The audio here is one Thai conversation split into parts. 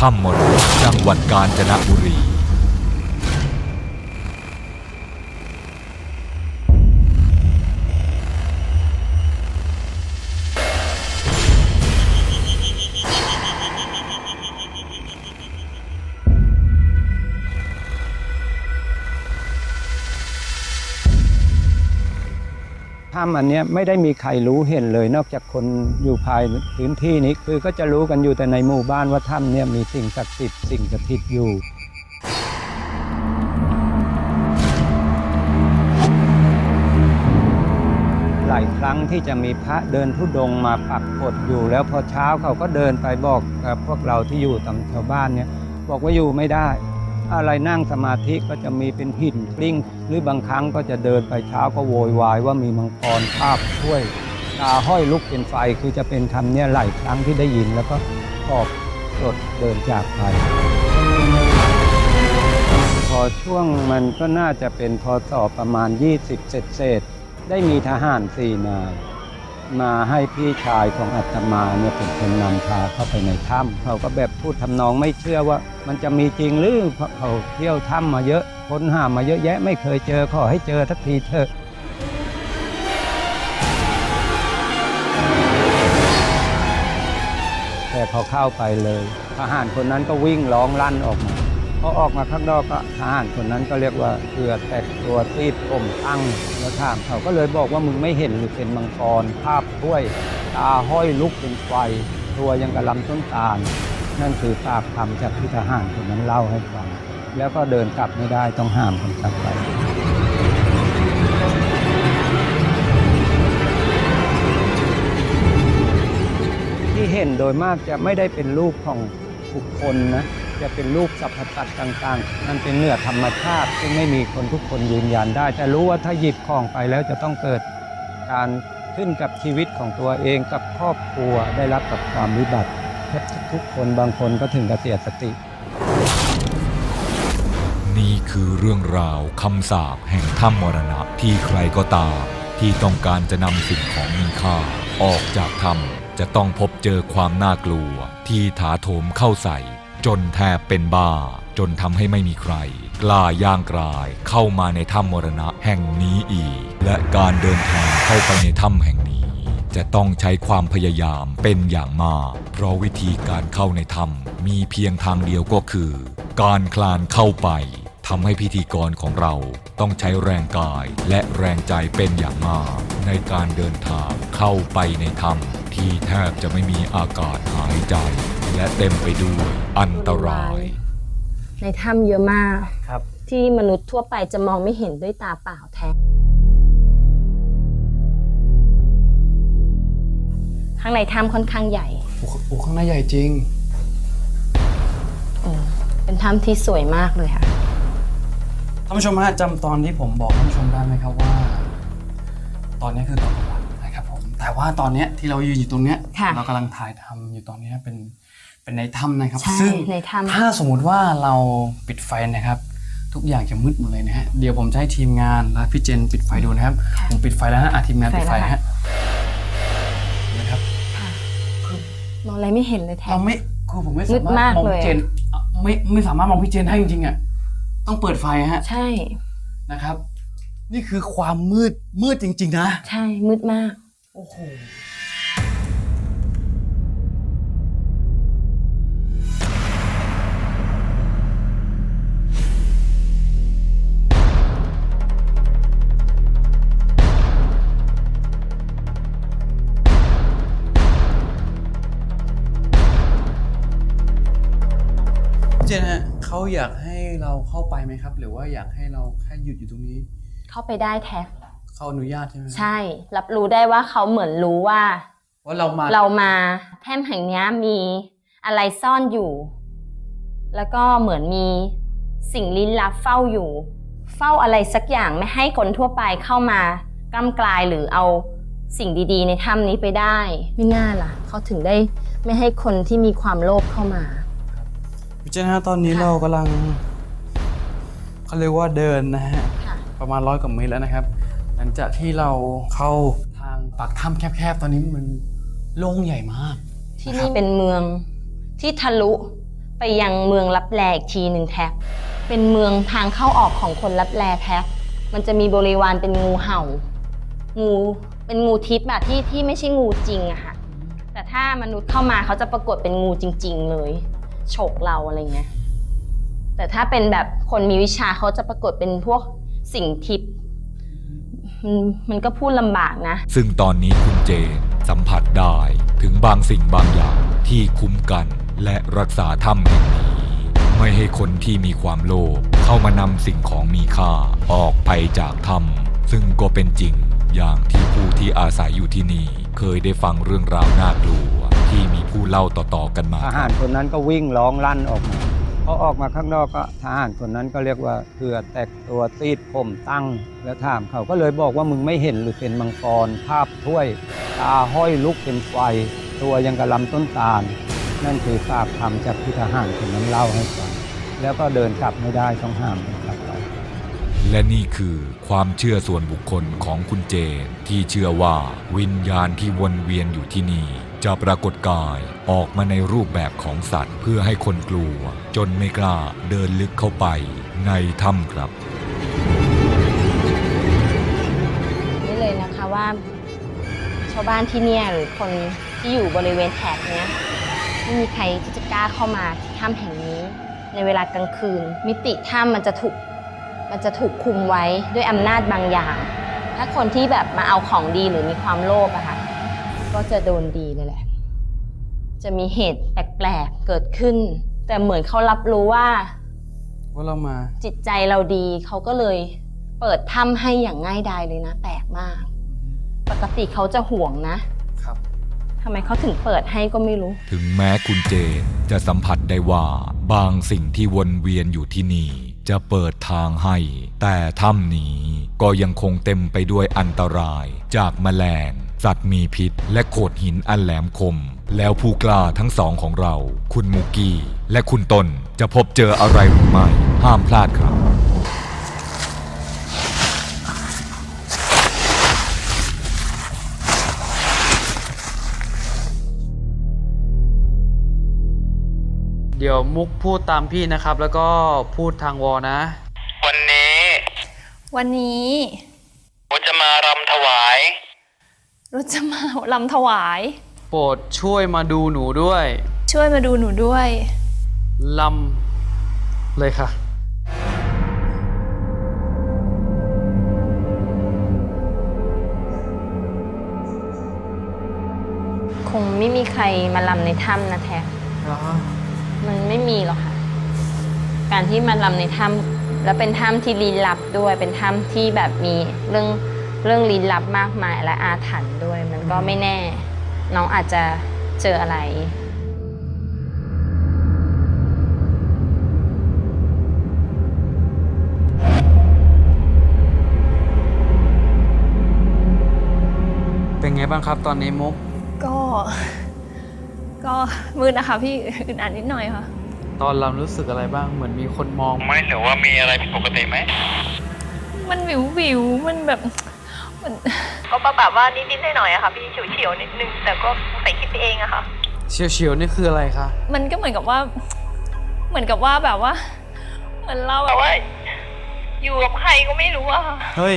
ถ้ำมรณะจังหวัดกาญจนบุรี ถ้ำอันนี้ไม่ได้มีใครรู้เห็นเลย นอกจากคนอยู่ภายพื้นที่นี้คือก็จะรู้กันอยู่แต่ในหมู่บ้านว่าถ้ำเนี่ยมีสิ่งศักดิ์สิทธิ์สิ่งสถิตอยู่หลายครั้งที่จะมีพระเดินทุดงมาปักกฏอยู่ แล้วพอเช้าเขาก็เดินไปบอกกับพวกเราที่อยู่ตามชาวบ้านเนี่ยบอกว่าอยู่ไม่ได้ อะไรนั่งสมาธิก็จะมีเป็นหินกลิ้ง หรือบางครั้งก็จะเดินไปเช้าก็โวยวายว่ามีมังกรคาบช่วยตาห้อยลุกเป็นไฟคือจะเป็นคำเนี่ยหลายครั้งที่ได้ยินแล้วก็ขอบรถเดินจากไป พอช่วงมันก็น่าจะเป็นพศประมาณ 20 เศษเศษได้มีทหารสี่นาย มาให้พี่ชายของอาตมาเนี่ยเป็นคนนำพาเข้าไปในถ้ำเขาก็แบบพูดทำนองไม่เชื่อว่า มันจะมีจริงหรือเพราะเขาเที่ยวถ้ำมาเยอะค้นหามาเยอะแยะไม่เคยเจอขอให้เจอทักทีเถอะแต่พอเข้าไปเลยทหารคนนั้นก็วิ่งร้องลั่นออกมา พอออกมาข้างนอกก็ทหารคนนั้นก็เรียกว่าเกลือแตกตัวตีดผมตั้งแล้วถามเขาก็เลยบอกว่ามึงไม่เห็นหรือเป็นมังกรภาพถ้วยตาห้อยลุกเป็นไฟ ตัวยังกระลำต้นตาล นั่นคือปากคำจากที่ทหารคนนั้นเล่าให้ฟัง แล้วก็เดินกลับไม่ได้ต้องห้ามคนกลับไปที่เห็นโดยมากจะไม่ได้เป็นรูปของบุคคลนะ จะเป็นรูปสรรพสัตต่างๆ มันเป็นเนื้อธรรมชาติซึ่งไม่มีคนทุกคนยืนยันได้ แต่รู้ว่าถ้าหยิบของไปแล้วจะต้องเกิดการขึ้นกับชีวิตของตัวเองกับครอบครัวได้รับกับความวิบัติแทบทุกคนบางคนก็ถึงกับเสียสติ นี่คือเรื่องราวคำสาปแห่งถ้ำมรณะที่ใครก็ตามที่ต้องการจะนำสิ่งของมีค่า ออกจากถ้ำจะต้องพบเจอความน่ากลัวที่ถาโถมเข้าใส่ จนแทบเป็นบ้า จนทำให้ไม่มีใคร กล้าย่างกรายเข้ามาในถ้ำมรณะแห่งนี้อีก และการเดินทางเข้าไปในถ้ำแห่งนี้ จะต้องใช้ความพยายามเป็นอย่างมาก เพราะวิธีการเข้าในถ้ำมีเพียงทางเดียวก็คือ การคลานเข้าไปทำให้พิธีกรของเราต้องใช้แรงกายและแรงใจเป็นอย่างมาก ในการเดินทางเข้าไปในถ้ำที่แทบจะไม่มีอากาศหายใจ และเต็มไปด้วยอันตราย ในถ้ำเยอะมาก ครับ ที่มนุษย์ทั่วไปจะมองไม่เห็นด้วยตาเปล่าแท้ ข้างในถ้ำค่อนข้างใหญ่ โอ้โหโอ้ข้างในใหญ่จริงเออเป็นถ้ำที่สวยมากเลยค่ะ ท่านผู้ชมฮะจำตอนที่ผมบอกท่านผู้ชมได้ไหมครับว่า ตอนนี้คือตอนกลางวันนะครับผมแต่ว่าตอนเนี้ยที่เรายืนอยู่ตรงเนี้ยค่ะ เรากำลังถ่ายทำอยู่ตอนเนี้ยเป็น เป็นในถ้ำนะครับ ใช่ซึ่งในถ้ำ ถ้าสมมุติว่าเราปิดไฟนะครับ ทุกอย่างจะมืดหมดเลยนะฮะเดี๋ยวผมจะให้ทีมงานและพี่เจนปิดไฟดูนะครับ ผมปิดไฟแล้วฮะอะทีมงานปิดไฟฮะนะครับมองอะไรไม่เห็นเลยแท้เราไม่คือผมไม่มืสาดมารถมากมองเลย พี่เจนอะไม่ไม่สามารถมองพี่เจนได้จริงๆอะต้องเปิดไฟฮะใช่ นะครับ นี่คือความมืดมืดจริง ๆ นะ ใช่มืดมาก โอ้โห อยากให้เราเข้าไปไหมครับ หรือว่าอยากให้เราแค่หยุดอยู่ตรงนี้ เข้าไปได้แท้เขาอนุญาตใช่ไหมใช่ รับรู้ได้ว่าเขาเหมือนรู้ว่า ว่าเรามาเรามาแท่มแห่งเนี้ยมีอะไรซ่อนอยู่ แล้วก็เหมือนมีสิ่งลี้ลับเฝ้าอยู่ เฝ้าอะไรสักอย่างไม่ให้คนทั่วไปเข้ามากล้ำกลายหรือเอาสิ่งดีๆ ในถ้ำนี้ไปได้ไม่น่าล่ะ เขาถึงได้ไม่ให้คนที่มีความโลภเข้ามา พี่เจนฮะตอนนี้ค่ะ เรากำลังเขาเรียกว่าเดินนะฮะ ค่ะ ประมาณร้อยกว่าเมตรแล้วนะครับ หลังจากที่เราเข้าทางปากถ้ำแคบๆ ตอนนี้มันโล่งใหญ่มาก ที่นี่เป็นเมืองที่ทะลุไปยังเมืองลับแลอีกทีหนึ่งแท็กเป็นเมืองทางเข้าออกของคนลับแลแท็กมันจะมีบริวารเป็นงูเห่า งูเป็นงูทิพย์อะที่ที่ไม่ใช่งูจริงอะค่ะ แต่ถ้ามนุษย์เข้ามาเขาจะปรากฏเป็นงูจริง ๆ เลย ฉกเราอะไรเงี้ย แต่ถ้าเป็นแบบคนมีวิชาเขาจะปรากฏเป็นพวกสิ่งทิพย์มันมันก็พูดลำบากนะ ซึ่งตอนนี้คุณเจนสัมผัสได้ถึงบางสิ่งบางอย่างที่คุ้มกันและรักษาถ้ำแห่งนี้ไม่ให้คนที่มีความโลภเข้ามานำสิ่งของมีค่าออกไปจากถ้ำซึ่งก็เป็นจริงอย่างที่ผู้ที่อาศัยอยู่ที่นี่ เคยได้ฟังเรื่องราวน่ากลัว ที่มีผู้เล่าต่อๆกันมา ทหารคนนั้นก็วิ่งร้องลั่นออกมาพอออกมาข้างนอกก็ทหารคนนั้นก็เรียกว่าเถือแตกตัวตีดผมตั้ง แล้วถามเขาก็เลยบอกว่ามึงไม่เห็นหรือเป็นมังกรภาพถ้วย ตาห้อยลุกเป็นไฟ ตัวยังกระลำต้นตาล นั่นคือฝากคำจากที่ทหารคนนั้นเล่าให้ฟังแล้วก็เดินกลับไม่ได้ต้องห้าม และนี่คือความเชื่อส่วนบุคคลของคุณเจนที่เชื่อว่าวิญญาณที่วนเวียนอยู่ที่นี่ จะปรากฏกายออกมาในรูปแบบของสัตว์เพื่อให้คนกลัว จนไม่กล้าเดินลึกเข้าไปในถ้ำครับนี่เลยนะคะว่า ชาวบ้านที่เนี่ยหรือคนที่อยู่บริเวณแถบเนี้ยไม่มีใครที่จะกล้าเข้ามาที่ถ้ำแห่งนี้ ในเวลากลางคืน มิติถ้ำมันจะถูก มันจะถูกคุมไว้ด้วยอำนาจบางอย่าง ถ้าคนที่แบบมาเอาของดีหรือมีความโลภอะค่ะ ก็จะโดนดีเลยแหละ จะมีเหตุแปลกๆเกิดขึ้น แต่เหมือนเขารับรู้ว่า ว่าเรามา จิตใจเราดีเขาก็เลยเปิดถ้ำให้อย่างง่ายดายเลยนะ แปลกมาก ปกติเขาจะห่วงนะครับ ทำไมเขาถึงเปิดให้ก็ไม่รู้ ถึงแม้คุณเจนจะสัมผัสได้ว่าบางสิ่งที่วนเวียนอยู่ที่นี่ จะเปิดทางให้ แต่ถ้ำนี้ก็ยังคงเต็มไปด้วยอันตราย จากแมลง สัตว์มีพิษ และโขดหินอันแหลมคม แล้วผู้กล้าทั้งสองของเรา คุณมูกี้ และคุณตนจะพบเจออะไรหรือไม่ ห้ามพลาดครับ เดี๋ยวมุกพูดตามพี่นะครับ แล้วก็พูดทางวอนะ วันนี้วันนี้ผมจะมารำถวาย เราจะมาลำถวาย โปรดช่วยมาดูหนูด้วยช่วยมาดูหนูด้วย ลำเลยค่ะ คงไม่มีใครมาลำในถ้ำนะแท้ มันไม่มีหรอกค่ะ การที่มาลำในถ้ำแล้วเป็นถ้ำที่ลี้ลับด้วย เป็นถ้ำที่แบบมีเรื่องเรื่องลี้ลับมากมายและอาถรรพ์ด้วย มันก็ไม่แน่ น้องอาจจะเจออะไรเป็นไงบ้างครับตอนนี้มุก ก็ ก็มืดนะคะพี่อึดอัดนิดหน่อยค่ะ ตอนลำรู้สึกอะไรบ้างเหมือนมีคนมองไหมหรือว่ามีอะไรผิดปกติไหมมันวิววิวๆมันแบบมันก็แบบว่านิดๆหน่อยๆอะค่ะพี่เฉียวๆนิดนึงแต่ก็ใส่คิดไปเองอะค่ะเฉียวเฉียวๆนี่คืออะไรคะมันก็เหมือนกับว่า เหมือนกับว่าแบบว่า เหมือนเราแบบว่า อยู่กับใครก็ไม่รู้อะค่ะเฮ้ย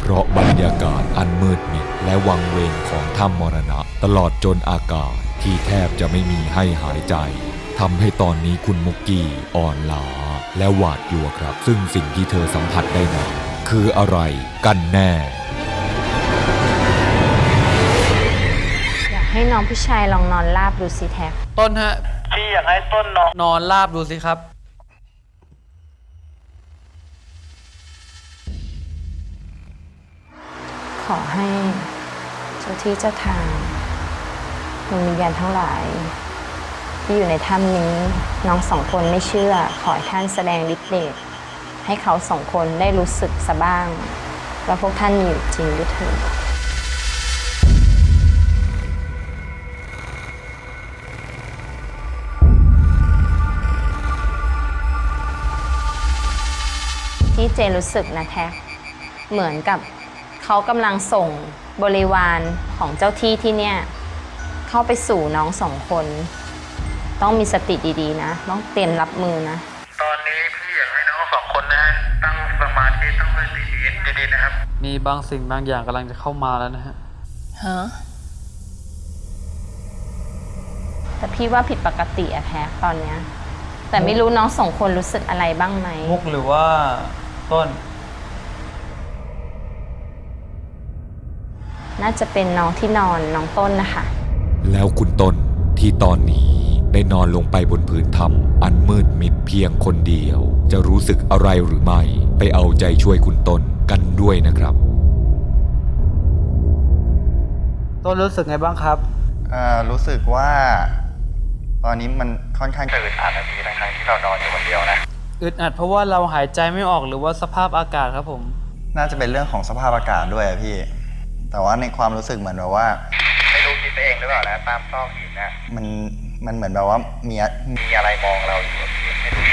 เพราะบรรยากาศอันมืดมิดและวังเวงของถ้ำมรณะ ตลอดจนอากาศ ที่แทบจะไม่มีให้หายใจทำให้ตอนนี้คุณมุกกี้อ่อนล้าและหวาดกลัวครับ ซึ่งสิ่งที่เธอสัมผัสได้นั้นคืออะไรกันแน่ อยากให้น้องผู้ชายลองนอนราบดูสิแท็ก ต้นฮะ พี่อยากให้ต้นน้องนอนราบดูสิครับ ขอให้เจ้าที่เจ้าทาง ดวงวิญญาณทั้งหลาย ที่อยู่ในถ้ำนี้น้องสองคนไม่เชื่อ ขอให้ท่านแสดงฤทธิ์เดชให้เขาสองคนได้รู้สึกสะบ้างว่าพวกท่านมีอยู่จริงด้วยเถิดที่เจนรู้สึกนะแท็กเหมือนกับเขากำลังส่งบริวารของเจ้าที่ที่เนี่ย เข้าไปสู่น้องสองคน ต้องมีสติดีๆ นะ ต้องเตรียมรับมือนะ ตอนนี้พี่อยากให้น้องสองคนนะตั้งสมาธิตั้งสติดีๆนะครับ มีบางสิ่งบางอย่างกำลังจะเข้ามาแล้วนะฮะฮะแต่พี่ว่าผิดปกติอะแพ้ตอนเนี้ย แต่ไม่รู้น้องสองคนรู้สึกอะไรบ้างไหมมุกหรือว่าต้น น่าจะเป็นน้องที่นอนน้องต้นนะคะ แล้วคุณต้นที่ตอนนี้ได้นอนลงไปบนผืนถ้ำอันมืดมิดเพียงคนเดียว จะรู้สึกอะไรหรือไม่ ไปเอาใจช่วยคุณต้นกันด้วยนะครับ ต้นรู้สึกไงบ้างครับ เอ่อรู้สึกว่า ตอนนี้มันค่อนข้างจะอึดอัดนะพี่ทั้งๆที่เรานอนอยู่คนเดียวนะ อึดอัดเพราะว่าเราหายใจไม่ออกหรือว่าสภาพอากาศครับผม น่าจะเป็นเรื่องของสภาพอากาศด้วยอะพี่ แต่ว่าในความรู้สึกเหมือนแบบว่า ไม่รู้คิดไปเองหรือเปล่านะตามซอกหินนะมันมันเหมือนแบบว่ามีมีอะไรมองเราอยู่อะพี่ไม่รู้